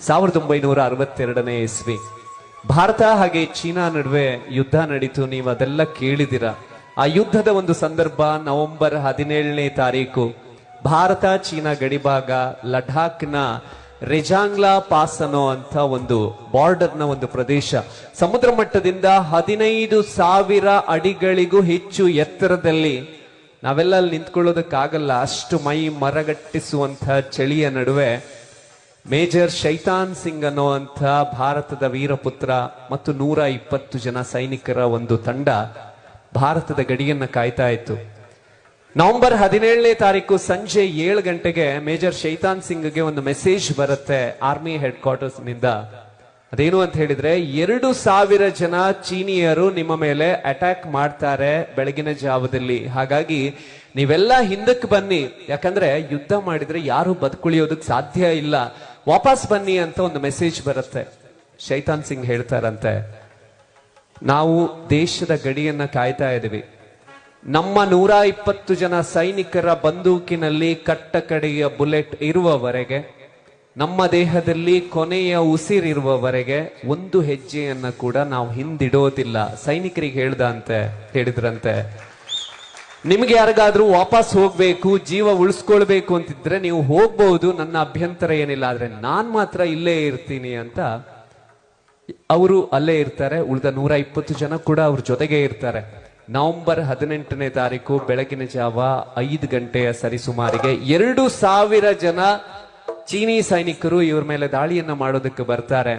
ಸಾವಿರದ ಒಂಬೈನೂರ ಅರವತ್ತೆರಡನೇ ಇಸ್ವಿ. ಭಾರತ ಹಾಗೆ ಚೀನಾ ನಡುವೆ ಯುದ್ಧ ನಡೀತು, ನೀವು ಅದೆಲ್ಲ ಕೇಳಿದಿರ? ಆ ಯುದ್ಧದ ಒಂದು ಸಂದರ್ಭ ನವೆಂಬರ್ ಹದಿನೇಳನೇ ತಾರೀಕು. ಭಾರತ, ಚೀನಾ ಗಡಿಭಾಗ, ಲಡಾಖ್ನ ರೆಜಾಂಗ್ಲಾ ಪಾಸ್ ಅನ್ನೋ ಅಂತ ಒಂದು ಬಾರ್ಡರ್ನ ಒಂದು ಪ್ರದೇಶ. ಸಮುದ್ರ ಮಟ್ಟದಿಂದ ಹದಿನೈದು ಸಾವಿರ ಅಡಿಗಳಿಗೂ ಹೆಚ್ಚು ಎತ್ತರದಲ್ಲಿ ನಾವೆಲ್ಲ ಅಲ್ಲಿ ನಿಂತ್ಕೊಳ್ಳೋದಕ್ಕಾಗಲ್ಲ. ಅಷ್ಟು ಮೈ ಮರಗಟ್ಟಿಸುವಂತಹ ಚಳಿಯ ನಡುವೆ ಮೇಜರ್ ಶೈತಾನ್ ಸಿಂಗ್ ಅನ್ನುವಂಥ ಭಾರತದ ವೀರಪುತ್ರ ಮತ್ತು ನೂರ ಇಪ್ಪತ್ತು ಜನ ಸೈನಿಕರ ಒಂದು ತಂಡ ಭಾರತದ ಗಡಿಯನ್ನ ಕಾಯ್ತಾ ಇತ್ತು. ನವೆಂಬರ್ ಹದಿನೇಳನೇ ತಾರೀಕು ಸಂಜೆ ಏಳು ಗಂಟೆಗೆ ಮೇಜರ್ ಶೈತಾನ್ ಸಿಂಗ್ಗೆ ಒಂದು ಮೆಸೇಜ್ ಬರುತ್ತೆ ಆರ್ಮಿ ಹೆಡ್ ಕ್ವಾರ್ಟರ್ಸ್ನಿಂದ ಅದೇನು ಅಂತ ಹೇಳಿದ್ರೆ, ಎರಡು ಸಾವಿರ ಜನ ಚೀನಿಯರು ನಿಮ್ಮ ಮೇಲೆ ಅಟ್ಯಾಕ್ ಮಾಡ್ತಾರೆ ಬೆಳಗಿನ ಜಾವದಲ್ಲಿ. ಹಾಗಾಗಿ ನೀವೆಲ್ಲ ಹಿಂದಕ್ಕೆ ಬನ್ನಿ. ಯಾಕಂದ್ರೆ ಯುದ್ಧ ಮಾಡಿದ್ರೆ ಯಾರು ಬದುಕುಳಿಯೋದಕ್ಕೆ ಸಾಧ್ಯ ಇಲ್ಲ. ವಾಪಸ್ ಬನ್ನಿ ಅಂತ ಒಂದು ಮೆಸೇಜ್ ಬರುತ್ತೆ. ಶೈತಾನ್ ಸಿಂಗ್ ಹೇಳ್ತಾರಂತೆ, ನಾವು ದೇಶದ ಗಡಿಯನ್ನ ಕಾಯ್ತಾ ಇದ್ದೀವಿ. ನಮ್ಮ ನೂರ ಇಪ್ಪತ್ತು ಜನ ಸೈನಿಕರ ಬಂದೂಕಿನಲ್ಲಿ ಕಟ್ಟ ಕಡೆಯ ಬುಲೆಟ್ ಇರುವವರೆಗೆ, ನಮ್ಮ ದೇಹದಲ್ಲಿ ಕೊನೆಯ ಉಸಿರಿರುವವರೆಗೆ ಒಂದು ಹೆಜ್ಜೆಯನ್ನ ಕೂಡ ನಾವು ಹಿಂದಿಡೋದಿಲ್ಲ. ಸೈನಿಕರಿಗೆ ಹೇಳ್ದಂತೆ, ಹೇಳಿದ್ರಂತೆ ನಿಮ್ಗೆ ಯಾರಿಗಾದ್ರೂ ವಾಪಸ್ ಹೋಗ್ಬೇಕು, ಜೀವ ಉಳಿಸ್ಕೊಳ್ಬೇಕು ಅಂತಿದ್ರೆ ನೀವು ಹೋಗ್ಬಹುದು ನನ್ನ ಅಭ್ಯಂತರ ಏನಿಲ್ಲ, ಆದ್ರೆ ನಾನ್ ಮಾತ್ರ ಇಲ್ಲೇ ಇರ್ತೀನಿ ಅಂತ ಅವರು ಅಲ್ಲೇ ಇರ್ತಾರೆ. ಉಳಿದ ನೂರ ಇಪ್ಪತ್ತು ಜನ ಕೂಡ ಅವ್ರ ಜೊತೆಗೆ ಇರ್ತಾರೆ. ನವೆಂಬರ್ ಹದಿನೆಂಟನೇ ತಾರೀಕು ಬೆಳಗಿನ ಜಾವ ಐದು ಗಂಟೆಯ ಸರಿಸುಮಾರಿಗೆ ಎರಡು ಸಾವಿರ ಜನ ಚೀನಿ ಸೈನಿಕರು ಇವ್ರ ಮೇಲೆ ದಾಳಿಯನ್ನ ಮಾಡೋದಕ್ಕೆ ಬರ್ತಾರೆ.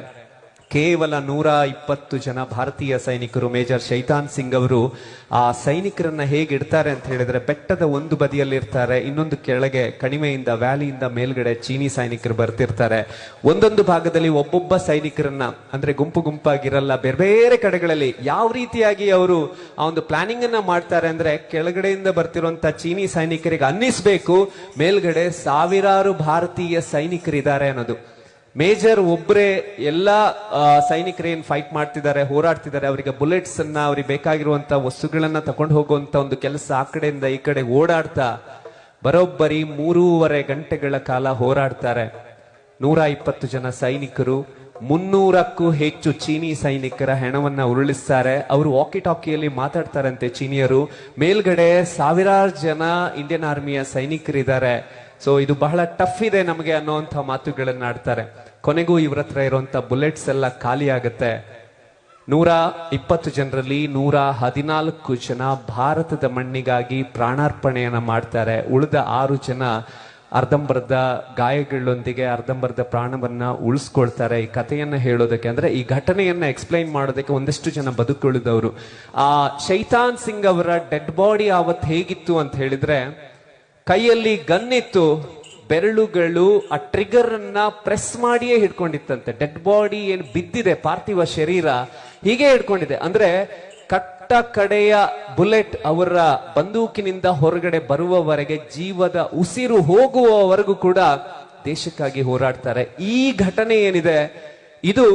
ಕೇವಲ ನೂರ ಇಪ್ಪತ್ತು ಜನ ಭಾರತೀಯ ಸೈನಿಕರು, ಮೇಜರ್ ಶೈತಾನ್ ಸಿಂಗ್ ಅವರು ಆ ಸೈನಿಕರನ್ನ ಹೇಗೆ ಇಡ್ತಾರೆ ಅಂತ ಹೇಳಿದ್ರೆ, ಬೆಟ್ಟದ ಒಂದು ಬದಿಯಲ್ಲಿ ಇರ್ತಾರೆ ಇನ್ನೊಂದು ಕೆಳಗೆ, ಕಣಿವೆಯಿಂದ, ವ್ಯಾಲಿಯಿಂದ ಮೇಲ್ಗಡೆ ಚೀನಿ ಸೈನಿಕರು ಬರ್ತಿರ್ತಾರೆ. ಒಂದೊಂದು ಭಾಗದಲ್ಲಿ ಒಬ್ಬೊಬ್ಬ ಸೈನಿಕರನ್ನ, ಅಂದ್ರೆ ಗುಂಪು ಗುಂಪಾಗಿರಲ್ಲ, ಬೇರೆ ಬೇರೆ ಕಡೆಗಳಲ್ಲಿ ಯಾವ ರೀತಿಯಾಗಿ ಅವರು ಆ ಒಂದು ಪ್ಲಾನಿಂಗ್ ಅನ್ನ ಮಾಡ್ತಾರೆ ಅಂದ್ರೆ, ಕೆಳಗಡೆಯಿಂದ ಬರ್ತಿರುವಂತ ಚೀನಿ ಸೈನಿಕರಿಗೆ ಅನ್ನಿಸ್ಬೇಕು, ಮೇಲ್ಗಡೆ ಸಾವಿರಾರು ಭಾರತೀಯ ಸೈನಿಕರಿದ್ದಾರೆ ಅನ್ನೋದು. ಮೇಜರ್ ಒಬ್ಬರೇ ಎಲ್ಲ ಸೈನಿಕರು ಫೈಟ್ ಮಾಡ್ತಿದ್ದಾರೆ, ಹೋರಾಡ್ತಿದ್ದಾರೆ, ಅವರಿಗೆ ಬುಲೆಟ್ಸ್ ಅನ್ನ ಅವ್ರಿಗೆ ಬೇಕಾಗಿರುವಂತ ವಸ್ತುಗಳನ್ನ ತಕೊಂಡು ಹೋಗುವಂತ ಒಂದು ಕೆಲಸ ಆ ಕಡೆಯಿಂದ ಈ ಕಡೆ ಓಡಾಡ್ತಾ ಬರೋಬ್ಬರಿ ಮೂರೂವರೆ ಗಂಟೆಗಳ ಕಾಲ ಹೋರಾಡ್ತಾರೆ. ನೂರ ಇಪ್ಪತ್ತು ಜನ ಸೈನಿಕರು, ಮುನ್ನೂರಕ್ಕೂ ಹೆಚ್ಚು ಚೀನಿ ಸೈನಿಕರ ಹೆಣವನ್ನ ಉರುಳಿಸ್ತಾರೆ. ಅವರು ವಾಕಿ ಟಾಕಿಯಲ್ಲಿ ಮಾತಾಡ್ತಾರಂತೆ ಚೀನಿಯರು. ಮೇಲ್ಗಡೆ ಸಾವಿರಾರು ಜನ ಇಂಡಿಯನ್ ಆರ್ಮಿಯ ಸೈನಿಕರಿದ್ದಾರೆ. ಸೊ ಇದು ಬಹಳ ಟಫ್ ಇದೆ ನಮಗೆ ಅನ್ನೋಂಥ ಮಾತುಗಳನ್ನ ಆಡ್ತಾರೆ. ಕೊನೆಗೂ ಇವ್ರ ಹತ್ರ ಇರುವಂತ ಬುಲೆಟ್ಸ್ ಎಲ್ಲ ಖಾಲಿ ಆಗುತ್ತೆ. ನೂರ ಇಪ್ಪತ್ತು ಜನರಲ್ಲಿ ನೂರ ಹದಿನಾಲ್ಕು ಜನ ಭಾರತದ ಮಣ್ಣಿಗಾಗಿ ಪ್ರಾಣಾರ್ಪಣೆಯನ್ನ ಮಾಡ್ತಾರೆ. ಉಳಿದ ಆರು ಜನ ಅರ್ಧಂಬರ್ಧ ಗಾಯಗಳೊಂದಿಗೆ ಅರ್ಧಂಬರ್ಧ ಪ್ರಾಣವನ್ನ ಉಳಿಸ್ಕೊಳ್ತಾರೆ. ಈ ಕಥೆಯನ್ನ ಹೇಳೋದಕ್ಕೆ ಅಂದ್ರೆ ಈ ಘಟನೆಯನ್ನ ಎಕ್ಸ್ಪ್ಲೈನ್ ಮಾಡೋದಕ್ಕೆ ಒಂದಷ್ಟು ಜನ ಬದುಕುಳಿದವರು. ಆ ಶೈತಾನ್ ಸಿಂಗ್ ಅವರ ಡೆಡ್ ಬಾಡಿ ಆವತ್ ಹೇಗಿತ್ತು ಅಂತ ಹೇಳಿದ್ರೆ ಕೈಯಲ್ಲಿ ಗನ್ ಇತ್ತು ಬೆರಳುಗಳು ಆ ಟ್ರಿಗರ್ ಅನ್ನ ಪ್ರೆಸ್ ಮಾಡಿಯೇ ಹಿಡ್ಕೊಂಡಿತ್ತಂತೆ. ಡೆಡ್ ಬಾಡಿ ಏನು ಬಿದ್ದಿದೆ, ಪಾರ್ಥಿವ ಶರೀರ ಹೀಗೆ ಹಿಡ್ಕೊಂಡಿದೆ. ಅಂದ್ರೆ ಕಟ್ಟ ಕಡೆಯ ಬುಲೆಟ್ ಅವರ ಬಂದೂಕಿನಿಂದ ಹೊರಗಡೆ ಬರುವವರೆಗೆ ಜೀವದ ಉಸಿರು ಹೋಗುವವರೆಗೂ ಕೂಡ ದೇಶಕ್ಕಾಗಿ ಹೋರಾಡ್ತಾರೆ. ಈ ಘಟನೆ ಏನಿದೆ, ಇದು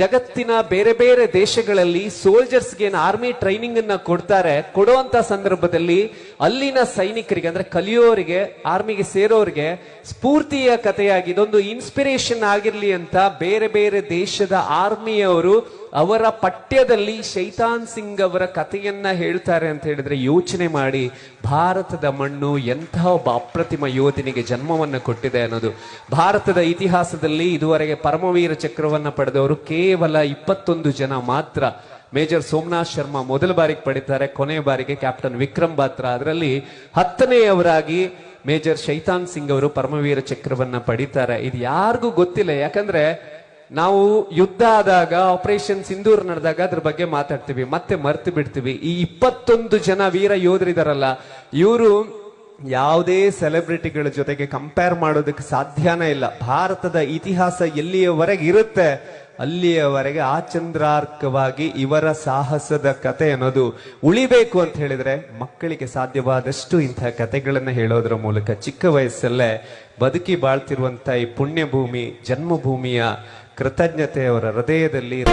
ಜಗತ್ತಿನ ಬೇರೆ ಬೇರೆ ದೇಶಗಳಲ್ಲಿ ಸೋಲ್ಜರ್ಸ್ಗೆ ಏನು ಆರ್ಮಿ ಟ್ರೈನಿಂಗ್ ಅನ್ನ ಕೊಡ್ತಾರೆ, ಕೊಡುವಂತ ಸಂದರ್ಭದಲ್ಲಿ ಅಲ್ಲಿನ ಸೈನಿಕರಿಗೆ, ಅಂದ್ರೆ ಕಲಿಯೋರಿಗೆ ಆರ್ಮಿಗೆ ಸೇರೋರಿಗೆ ಸ್ಫೂರ್ತಿಯ ಕಥೆಯಾಗಿ, ಇದೊಂದು ಇನ್ಸ್ಪಿರೇಷನ್ ಆಗಿರ್ಲಿ ಅಂತ ಬೇರೆ ಬೇರೆ ದೇಶದ ಆರ್ಮಿಯವರು ಅವರ ಪಠ್ಯದಲ್ಲಿ ಶೈತಾನ್ ಸಿಂಗ್ ಅವರ ಕಥೆಯನ್ನ ಹೇಳ್ತಾರೆ ಅಂತ ಹೇಳಿದ್ರೆ ಯೋಚನೆ ಮಾಡಿ, ಭಾರತದ ಮಣ್ಣು ಎಂತಹ ಒಬ್ಬ ಅಪ್ರತಿಮ ಯೋಧನಿಗೆ ಜನ್ಮವನ್ನ ಕೊಟ್ಟಿದೆ ಅನ್ನೋದು. ಭಾರತದ ಇತಿಹಾಸದಲ್ಲಿ ಇದುವರೆಗೆ ಪರಮವೀರ ಚಕ್ರವನ್ನ ಪಡೆದವರು ಕೇವಲ ಇಪ್ಪತ್ತೊಂದು ಜನ ಮಾತ್ರ. ಮೇಜರ್ ಸೋಮನಾಥ್ ಶರ್ಮಾ ಮೊದಲ ಬಾರಿಗೆ ಪಡಿತಾರೆ ಕೊನೆಯ ಬಾರಿಗೆ ಕ್ಯಾಪ್ಟನ್ ವಿಕ್ರಮ್ ಬಾತ್ರ. ಅದರಲ್ಲಿ ಹತ್ತನೆಯವರಾಗಿ ಮೇಜರ್ ಶೈತಾನ್ ಸಿಂಗ್ ಅವರು ಪರಮವೀರ ಚಕ್ರವನ್ನ ಪಡಿತಾರೆ. ಇದು ಯಾರಿಗೂ ಗೊತ್ತಿಲ್ಲ. ಯಾಕಂದ್ರೆ ನಾವು ಯುದ್ಧ ಆದಾಗ ಆಪರೇಷನ್ ಸಿಂಧೂರ್ ನಡೆದಾಗ ಅದ್ರ ಬಗ್ಗೆ ಮಾತಾಡ್ತೀವಿ. ಮತ್ತೆ ಮರ್ತು ಬಿಡ್ತೀವಿ. ಈ ಇಪ್ಪತ್ತೊಂದು ಜನ ವೀರ ಯೋಧರಿದಾರಲ್ಲ ಇವರು ಯಾವುದೇ ಸೆಲೆಬ್ರಿಟಿಗಳ ಜೊತೆಗೆ ಕಂಪೇರ್ ಮಾಡೋದಕ್ಕೆ ಸಾಧ್ಯನೇ ಇಲ್ಲ. ಭಾರತದ ಇತಿಹಾಸ ಎಲ್ಲಿಯವರೆಗೆ ಇರುತ್ತೆ? ಅಲ್ಲಿಯವರೆಗೆ ಆಚಂದ್ರಾರ್ಕವಾಗಿ ಇವರ ಸಾಹಸದ ಕತೆ ಅನ್ನೋದು ಉಳಿಬೇಕು ಅಂತ ಹೇಳಿದ್ರೆ ಮಕ್ಕಳಿಗೆ ಸಾಧ್ಯವಾದಷ್ಟು ಇಂತಹ ಕತೆಗಳನ್ನು ಹೇಳೋದ್ರ ಮೂಲಕ ಚಿಕ್ಕ ವಯಸ್ಸಲ್ಲೇ ಬದುಕಿ ಬಾಳ್ತಿರುವಂತ ಈ ಪುಣ್ಯಭೂಮಿ, ಜನ್ಮಭೂಮಿಯ ಕೃತಜ್ಞತೆ ಅವರ ಹೃದಯದಲ್ಲಿ.